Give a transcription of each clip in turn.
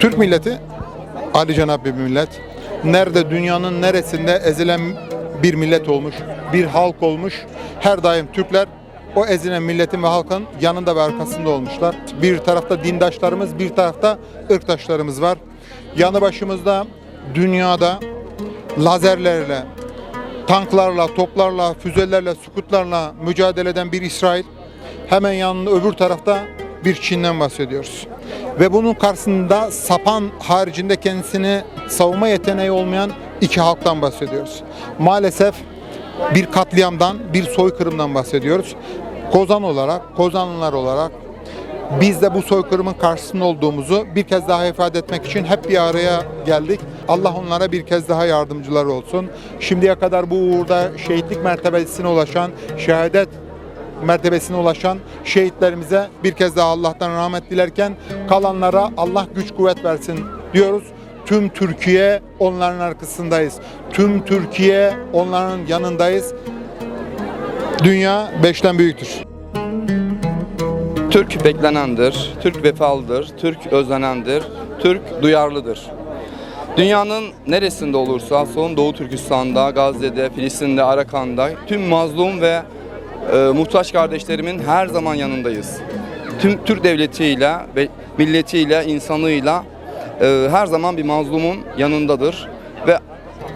Türk milleti Ali Cenab bir millet. Nerede dünyanın neresinde ezilen bir millet olmuş, bir halk olmuş. Her daim Türkler o ezilen milletin ve halkın yanında ve arkasında olmuşlar. Bir tarafta dindaşlarımız, bir tarafta ırktaşlarımız var. Yanı başımızda dünyada lazerlerle, tanklarla, toplarla, füzelerle, sukutlarla mücadele eden bir İsrail. Hemen yanında öbür tarafta bir Çin'den bahsediyoruz. Ve bunun karşısında sapan haricinde kendisini savunma yeteneği olmayan iki halktan bahsediyoruz. Maalesef bir katliamdan, bir soykırımdan bahsediyoruz. Kozan olarak, Kozanlılar olarak biz de bu soykırımın karşısında olduğumuzu bir kez daha ifade etmek için hep bir araya geldik. Allah onlara bir kez daha yardımcılar olsun. Şimdiye kadar bu uğurda şehitlik mertebesine ulaşan, şehadet mertebesine ulaşan şehitlerimize bir kez daha Allah'tan rahmet dilerken kalanlara Allah güç kuvvet versin diyoruz. Tüm Türkiye onların arkasındayız. Tüm Türkiye onların yanındayız. Dünya beşten büyüktür. Türk beklenendir, Türk vefalıdır, Türk özlenendir, Türk duyarlıdır. Dünyanın neresinde olursa olsun Doğu Türkistan'da, Gazze'de, Filistin'de, Arakan'da tüm mazlum ve e, muhtaç kardeşlerimin her zaman yanındayız. Tüm Türk devletiyle ve milletiyle, insanıyla e, her zaman bir mazlumun yanındadır ve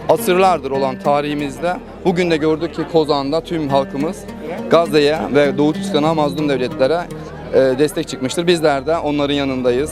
asırlardır olan tarihimizde bugün de gördük ki Kozan'da tüm halkımız Gazze'ye ve Doğu Türkistan'a mazlum devletlere e, destek çıkmıştır. Bizler de onların yanındayız.